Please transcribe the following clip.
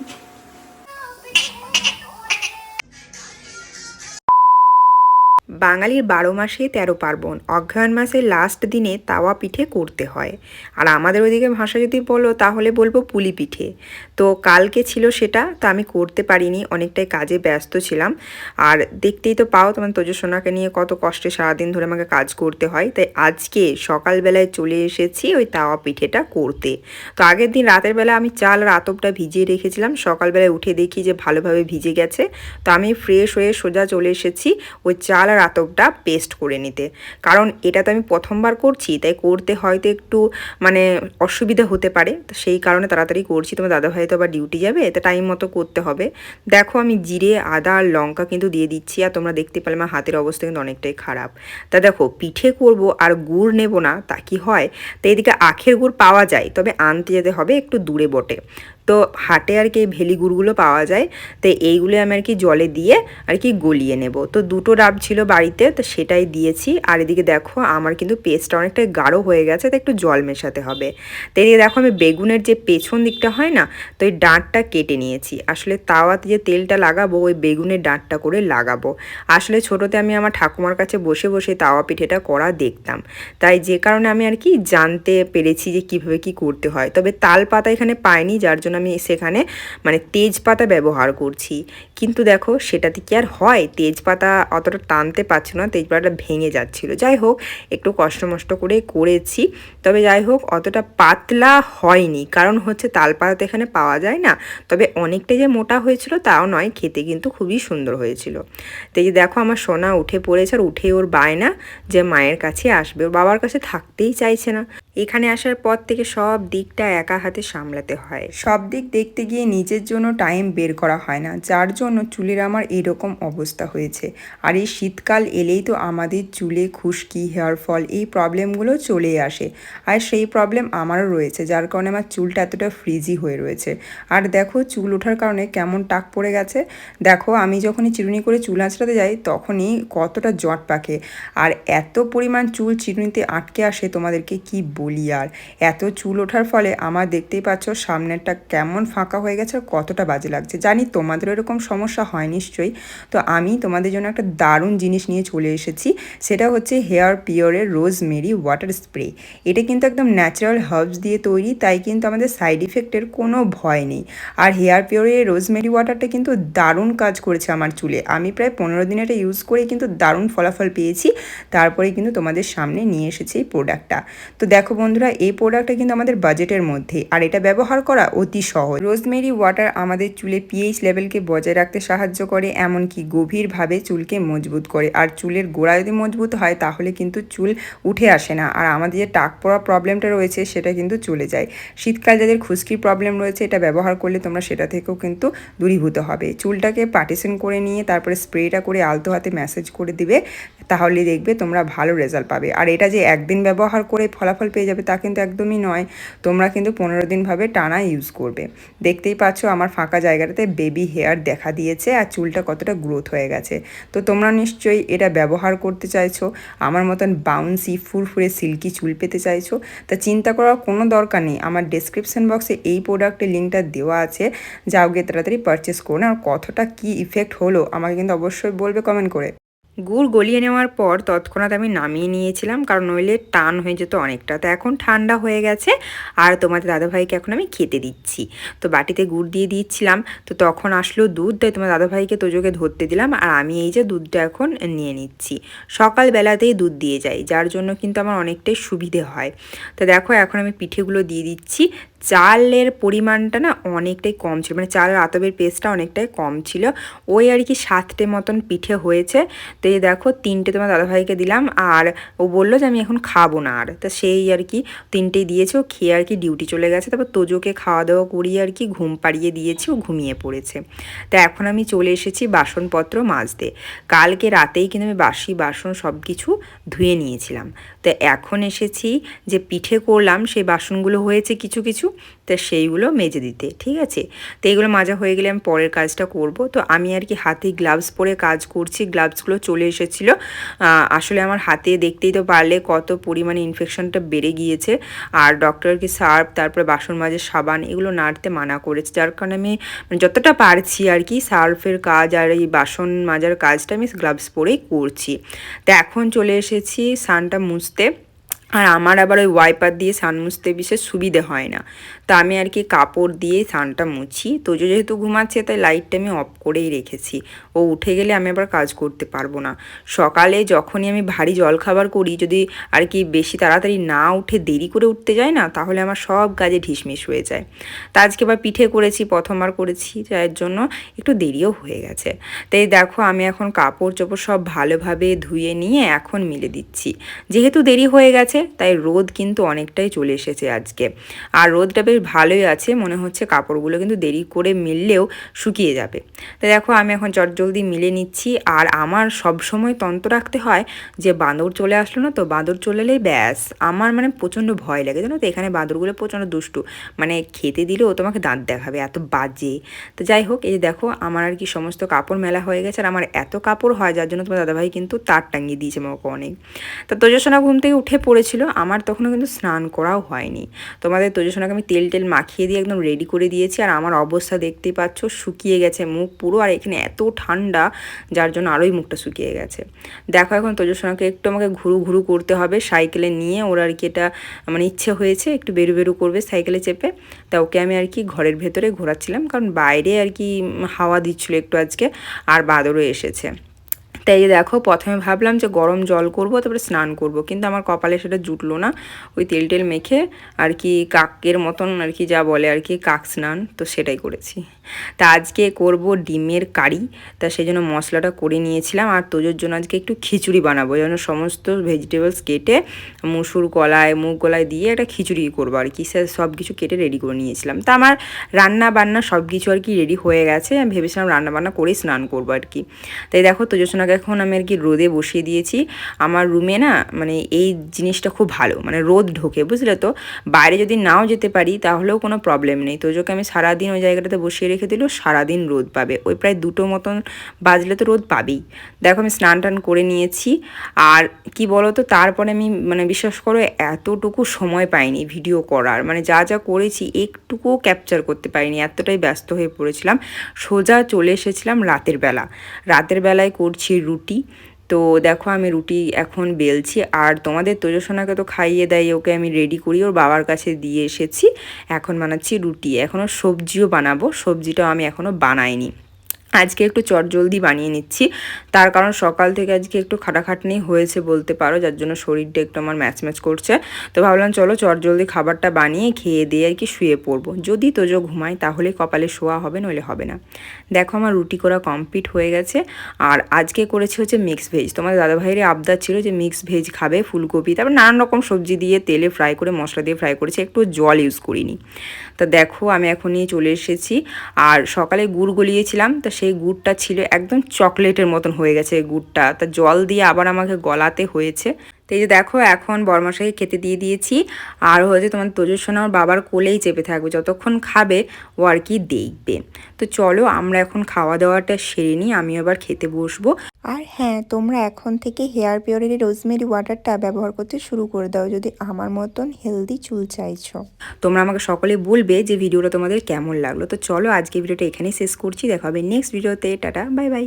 Thank you. বাঙালির বারো মাসে তেরো পার্বণ। অগ্রহায়ণ মাসের লাস্ট দিনে তাওয়া পিঠে করতে হয়। আর আমাদের ওইদিকে ভাষা যদি বলো, তাহলে বলব পুলি পিঠে। তো কালকে ছিল সেটা, তো আমি করতে পারিনি, অনেকটাই কাজে ব্যস্ত ছিলাম। আর দেখতেই তো পাও তোমার তোজসোনাকে নিয়ে কত কষ্টে সারাদিন ধরে আমাকে কাজ করতে হয়। তাই আজকে সকালবেলায় চলে এসেছি ওই তাওয়া পিঠেটা করতে। তো আগের দিন রাতের বেলা আমি চাল আর আতপটা ভিজিয়ে রেখেছিলাম। সকালবেলায় উঠে দেখি যে ভালোভাবে ভিজে গেছে। তো আমি ফ্রেশ হয়ে সোজা চলে এসেছি ওই চাল আর আতপটা পেস্ট করে নিতে। কারণ এটা তো আমি প্রথমবার করছি, তাই করতে হয়তো একটু মানে অসুবিধা হতে পারে। তো সেই কারণে তাড়াতাড়ি করছি, তোমার দাদাভাই তো আবার ডিউটি যাবে, তো টাইম মতো করতে হবে। দেখো আমি জিরে, আদা আর লঙ্কা কিন্তু দিয়ে দিচ্ছি, আর তোমরা দেখতে পেলে আমার হাতের অবস্থা কিন্তু অনেকটাই খারাপ। তা দেখো, পিঠে করব আর গুড় নেব না, তা কি হয়? তো এদিকে আখের গুড় পাওয়া যায়, তবে আনতে যেতে হবে একটু দূরে বটে। তো হাটে আর কি ভেলি গুড়গুলো পাওয়া যায়, তো এইগুলো আমি আর কি জলে দিয়ে আর কি গলিয়ে নেব। তো দুটো ডাব ছিল বাড়িতে, তো সেটাই দিয়েছি। আর এদিকে দেখো, আমার কিন্তু পেস্টটা অনেকটাই গাঢ় হয়ে গেছে, তো একটু জল মেশাতে হবে। তো এদিকে দেখো, আমি বেগুনের যে পেছন দিকটা হয় না, তো এই ডাঁটটা কেটে নিয়েছি। আসলে তাওয়াতে যে তেলটা লাগাবো, ওই বেগুনের ডাঁটটা করে লাগাবো। আসলে ছোটোতে আমি আমার ঠাকুমার কাছে বসে বসে তাওয়া পিঠেটা করা দেখতাম। তাই যে কারণে আমি আর কি জানতে পেরেছি যে কীভাবে কি করতে হয়। তবে তাল পাতা এখানে পাইনি, যার জন্য আমি সেখানে মানে তেজপাতা ব্যবহার করছি। কিন্তু দেখো, সেটাতে কি আর হয়? তেজপাতা অতটা টানতে পারছিল না, তেজপাতাটা ভেঙে যাচ্ছিল। যাই হোক, একটু কষ্ট মষ্ট করে করেছি। তবে যাই হোক, অতটা পাতলা হয়নি। কারণ হচ্ছে, তালপাতা তো এখানে পাওয়া যায় না। তবে অনেকটা যে মোটা হয়েছিল, তাও নয়। খেতে কিন্তু খুবই সুন্দর হয়েছিল। তো যে দেখো, আমার সোনা উঠে পড়েছে আর উঠে ওর বায়না যে মায়ের কাছে আসবে। ওর বাবার কাছে থাকতেই চাইছে না। এখানে আসার পর থেকে সব দিকটা একা হাতে সামলাতে হয়। সব দিক দেখতে গিয়ে নিজের জন্য টাইম বের করা হয় না। যার জন্য চুলের আমার এরকম অবস্থা হয়েছে। আর এই শীতকাল এলেই তো আমাদের চুলে খুশকি হেয়ার ফল এই প্রবলেমগুলো চলে আসে। আর সেই প্রবলেম আমারও রয়েছে, যার কারণে আমার চুলটা এতটা ফ্রিজি হয়ে রয়েছে। আর দেখো, চুল ওঠার কারণে কেমন টাক পড়ে গেছে। দেখো, আমি যখনই চিরুনি করে চুল আঁচড়াতে যাই, তখনই কতটা জট পাকে। আর এত পরিমাণ চুল চিরুনিতে আটকে আসে, তোমাদেরকে কি বলি আর। এত চুল ওঠার ফলে আমার দেখতেই পাচ্ছ সামনেরটা কেমন ফাঁকা হয়ে গেছে আর কতটা বাজে লাগছে। জানি তোমাদের এরকম সমস্যা হয় নিশ্চয়ই। তো আমি তোমাদের জন্য একটা দারুণ জিনিস নিয়ে চলে এসেছি। সেটা হচ্ছে হেয়ার পিওরের রোজমেরি ওয়াটার স্প্রে। এটা কিন্তু একদম ন্যাচারাল হার্বস দিয়ে তৈরি, তাই কিন্তু আমাদের সাইড ইফেক্টের কোনো ভয় নেই। আর হেয়ার পিওরের রোজমেরি ওয়াটারটা কিন্তু দারুণ কাজ করেছে আমার চুলে। আমি প্রায় পনেরো দিন এটা ইউজ করে কিন্তু দারুণ ফলাফল পেয়েছি। তারপরে কিন্তু তোমাদের সামনে নিয়ে এসেছে এই প্রোডাক্টটা তো দেখো বন্ধুরা, এই প্রোডাক্টটা কিন্তু আমাদের বাজেটের মধ্যে। আর এটা ব্যবহার করা অতি সহজ। রোজমেরি ওয়াটার আমাদের চুলে পিএইচ লেভেলকে বজায় রাখতে সাহায্য করে, এমনকি গভীরভাবে চুলকে মজবুত করে। আর চুলের গোড়া যদি মজবুত হয়, তাহলে কিন্তু চুল উঠে আসে না। আর আমাদের যে টাক পড়া প্রবলেমটা রয়েছে, সেটা কিন্তু চলে যায়। শীতকাল যাদের খুশকির প্রবলেম রয়েছে, এটা ব্যবহার করলে তোমরা সেটা থেকেও কিন্তু দূরীভূত হবে। চুলটাকে পার্টিশন করে নিয়ে, তারপরে স্প্রেটা করে আলতো হাতে ম্যাসেজ করে দিবে, তাহলে দেখবে তোমরা ভালো রেজাল্ট পাবে। আর এটা যে একদিন ব্যবহার করে ফলাফল পেয়ে যাবে তা কিন্তু একদমই নয়। তোমরা কিন্তু পনেরো দিনভাবে টানা ইউজ করবে। দেখতেই পাচ্ছ আমার ফাঁকা জায়গাটাতে বেবি হেয়ার দেখা দিয়েছে আর চুলটা কতটা গ্রোথ হয়ে গেছে। তো তোমরা নিশ্চয়ই এটা ব্যবহার করতে চাইছো। আমার মতন বাউন্সি ফুরফুরে সিল্কি চুল পেতে চাইছো। তা চিন্তা করার কোনো দরকার নেই। আমার ডেসক্রিপশন বক্সে এই প্রোডাক্টের লিঙ্কটা দেওয়া আছে। যাও গিয়ে তাড়াতাড়ি পারচেস করুন আর কতটা কী ইফেক্ট হলো আমাকে কিন্তু অবশ্যই বলবে কমেন্ট করে। গুড় গলিয়ে নেওয়ার পর তৎক্ষণাৎ আমি নামিয়ে নিয়েছিলাম, কারণ নইলে টান হয়ে যেত অনেকটা। তো এখন ঠান্ডা হয়ে গেছে, আর তোমাদের দাদাভাইকে এখন আমি খেতে দিচ্ছি। তো বাটিতে গুড় দিয়ে দিচ্ছিলাম, তো তখন আসলো দুধ, তাই তোমার দাদাভাইকে তোজোকে ধরতে দিলাম, আর আমি এই যে দুধটা এখন নিয়ে নিচ্ছি। সকালবেলাতেই দুধ দিয়ে যাই, যার জন্য কিন্তু আমার অনেকটাই সুবিধে হয়। তো দেখো, এখন আমি পিঠেগুলো দিয়ে দিচ্ছি চালের পরিমাণটা না অনেকটাই কম ছিল মানে চালের আতবের পেস্টটা অনেকটাই কম ছিল। ওই আর কি সাতটে মতন পিঠে হয়েছে। তো এই দেখো, তিনটে তোমার দাদাভাইকে দিলাম আর ও বলল যে, আমি এখন খাব না আর। তা সেই আর কি তিনটেই দিয়েছে। ও খেয়ে আর কি ডিউটি চলে গেছে। তারপর তোজোকে খাওয়া দাওয়া করিয়ে আর কি ঘুম পাড়িয়ে দিয়েছি। ও ঘুমিয়ে পড়েছে। তা এখন আমি চলে এসেছি বাসনপত্র মাজতে। কালকে রাতেই কিন্তু আমি বাসি বাসন সব কিছু ধুয়ে নিয়েছিলাম। তো এখন এসেছি যে পিঠে করলাম, সেই বাসনগুলো হয়েছে কিছু কিছু, তো সেইগুলো মেজে দিতে, ঠিক আছে? তো এইগুলো মাজা হয়ে গেলে আমি পরের কাজটা করব। তো আমি আর কি হাতে গ্লাভস পরে কাজ করছি গ্লাভসগুলো চলে এসেছিল। আসলে আমার হাতে দেখতেই তো পারলে কত পরিমাণে ইনফেকশনটা বেড়ে গিয়েছে। আর ডক্টর কি সার্ফ, তারপরে বাসন মাজার সাবান, এগুলো নাড়তে মানা করেছে। যার কারণে আমি মানে যতটা পারছি আর কি সার্ফের কাজ আর এই বাসন মাজার কাজটা আমি গ্লাভস পরেই করছি। তো এখন চলে এসেছি সানটা মুছতে আর আমার আবার ওই ওয়াইপার দিয়ে সান মুছতে বিশেষ সুবিধে হয় না। তা আমি আর কি কাপড় দিয়ে সানটা মুছি। তোজো যেহেতু ঘুমাচ্ছে, তাই লাইটটা আমি অফ করেই রেখেছি। ও উঠে গেলে আমি আবার কাজ করতে পারব না। সকালে যখনই আমি ভারী জলখাবার করি, যদি আর কি বেশি তাড়াতাড়ি না উঠে দেরি করে উঠতে যায় না, তাহলে আমার সব কাজে ঢিসমিস হয়ে যায়। তা আজকে আবার পিঠে করেছি, প্রথমবার করেছি যার জন্য একটু দেরিও হয়ে গেছে। তাই দেখো, আমি এখন কাপড় চোপড় সব ভালোভাবে ধুয়ে নিয়ে এখন মিলে দিচ্ছি। যেহেতু দেরি হয়ে গেছে, তাই রোদ কিন্তু অনেকটাই চলে এসেছে আজকে। আর রোদটা বেশ ভালোই আছে। মনে হচ্ছে কাপড়গুলো কিন্তু দেরি করে মিললেও শুকিয়ে যাবে। তো দেখো, আমি এখন চটজলদি মিলে নিচ্ছি। আর আমার সব সময় তন্ত্র রাখতে হয় যে বাঁদর চলে আসলো না, তো বাঁদর চলে এলেই ব্যাস। আমার মানে প্রচণ্ড ভয় লাগে, জানো তো? এখানে বাঁদরগুলো প্রচণ্ড দুষ্টু। মানে খেতে দিলেও তোমাকে দাঁত দেখাবে, এত বাজে। তো যাই হোক, এই দেখো, আমার আর কি সমস্ত কাপড় মেলা হয়ে গেছে। আর আমার এত কাপড় হয়, যার জন্য তোমার দাদাভাই কিন্তু তার টাঙিয়ে দিয়েছে আমাকে অনেক। তো তোজসোনা ঘুম থেকে উঠে পড়েছিল। আমার তখনও কিন্তু স্নান করাও হয়নি। তোমাদের তোজসোনাকে আমি তেল টেল মাখিয়ে দিয়ে একদম রেডি করে দিয়েছি। আর আমার অবস্থা দেখতেই পাচ্ছ, শুকিয়ে গেছে মুখ পুরো। আর এখানে এত ঠান্ডা, যার জন্য আরোই মুখটা শুকিয়ে গেছে। দেখো এখন তোজসোনাকে একটু আমাকে ঘুরু ঘুরু করতে হবে। সাইকেলে নিয়ে ওর আর কি এটা মানে ইচ্ছে হয়েছে, একটু বেরু বেরু করবে সাইকেলে চেপে। তা ওকে আমি আর কি ঘরের ভেতরে ঘোরাচ্ছিলাম। কারণ বাইরে আর কি হাওয়া দিচ্ছিল একটু আজকে, আর বাদরও এসেছে। তাই দেখো, প্রথমে ভাবলাম যে গরম জল করব, তারপরে স্নান করব। কিন্তু আমার কপালে সেটা জুটলো না। ওই তেল টেল মেখে আর কি কাকের মতন আর কি যা বলে আর কি কাক স্নান, তো সেটাই করেছি। তা আজকে করব ডিমের কারি। তা সেই জন্য মশলাটা করে নিয়েছিলাম। আর তোজোর জন্য আজকে একটু খিচুড়ি বানাবো। যেন সমস্ত ভেজিটেবলস কেটে মুসুর কলায় মুগ কলায় দিয়ে একটা খিচুড়ি করব আর কি। সব কিছু কেটে রেডি করে নিয়েছিলাম। তা আমার রান্না বান্না সব কিছু আর কি রেডি হয়ে গেছে। আমি ভেবেছিলাম রান্না বান্না করেই স্নান করব আর কি। তাই দেখো তোজোসোনাকে এখন আমি আর কি রোদে বসিয়ে দিয়েছি। আমার রুমে না মানে এই জিনিসটা খুব ভালো। মানে রোদ ঢোকে, বুঝলে তো? বাইরে যদি নাও যেতে পারি তাহলেও কোনো প্রবলেম নেই। তোজোকে আমি সারাদিন ওই জায়গাটাতে বসিয়ে রেখে দিলেও সারাদিন রোদ পাবে। ওই প্রায় দুটো মতন বাজলে তো রোদ পাবেই। দেখো আমি স্নান টান করে নিয়েছি। আর কি বলো তো তারপরে আমি মানে বিশ্বাস করো এতটুকু সময় পাইনি ভিডিও করার। মানে যা যা করেছি একটুকুও ক্যাপচার করতে পারিনি, এতটাই ব্যস্ত হয়ে পড়েছিলাম। সোজা চলে এসেছিলাম রাতের বেলা। রাতের বেলায় করছি রুটি। তো দেখো আমি রুটি এখন বেলছি, আর তোমাদের তোজসোনাকে তো খাইয়ে দেয়, ওকে আমি রেডি করি ওর বাবার কাছে দিয়ে এসেছি, এখন বানাচ্ছি রুটি এখনও সবজিও বানাবো, সবজিটাও আমি এখনও বানাইনি। আজকে একটু চটজলদি বানিয়ে নিচ্ছি। তার কারণ সকাল থেকে আজকে একটু খাটাখাটনি হয়েছে বলতে পারো, যার জন্য শরীরটা একটু আমার ম্যাচ ম্যাচ করছে। তো ভাবলাম চলো চটজলদি খাবারটা বানিয়ে খেয়ে দিয়ে আর কি শুয়ে পড়ব। যদি তোজো ঘুমাই তাহলে কপালে শোয়া হবে, নইলে হবে না। দেখো আমার রুটি করা কমপ্লিট হয়ে গেছে। আর আজকে করেছি হচ্ছে মিক্স ভেজ। তোমার দাদাভাইয়ের আবদার ছিল যে মিক্স ভেজ খাবে, ফুলকপি, তারপর নানান রকম সবজি দিয়ে তেলে ফ্রাই করে, মশলা দিয়ে ফ্রাই করেছি, একটু জল ইউজ করিনি। তা দেখো আমি এখনই চলে এসেছি। আর সকালে গুড় গলিয়েছিলাম, তা সেই গুড়টা ছিল একদম চকলেটের মতন হয়ে গেছে এই গুড়টা। তা জল দিয়ে আবার আমাকে গলাতে হয়েছে। তো এই যে দেখো এখন বরমশাইকে খেতে দিয়ে দিয়েছি। আর হচ্ছে তোমার তোজোর সোনা ওর বাবার কোলেই চেপে থাকবে। যতক্ষণ খাবে ও আর কি দেখবে। তো চলো আমরা এখন খাওয়া দাওয়াটা সেরে নিই আমি আবার খেতে বসবো। আর হ্যাঁ তোমরা এখন থেকে হেয়ার পিওরের রোজমেরি ওয়াটারটা ব্যবহার করতে শুরু করে দাও যদি আমার মতন হেলদি চুল চাইছো। তোমরা আমাকে সকলে বলবে যে ভিডিওটা তোমাদের কেমন লাগল। তো চলো আজকে ভিডিওটা এখানেই শেষ করছি। দেখা হবে নেক্সট ভিডিওতে। টাটা বাই বাই।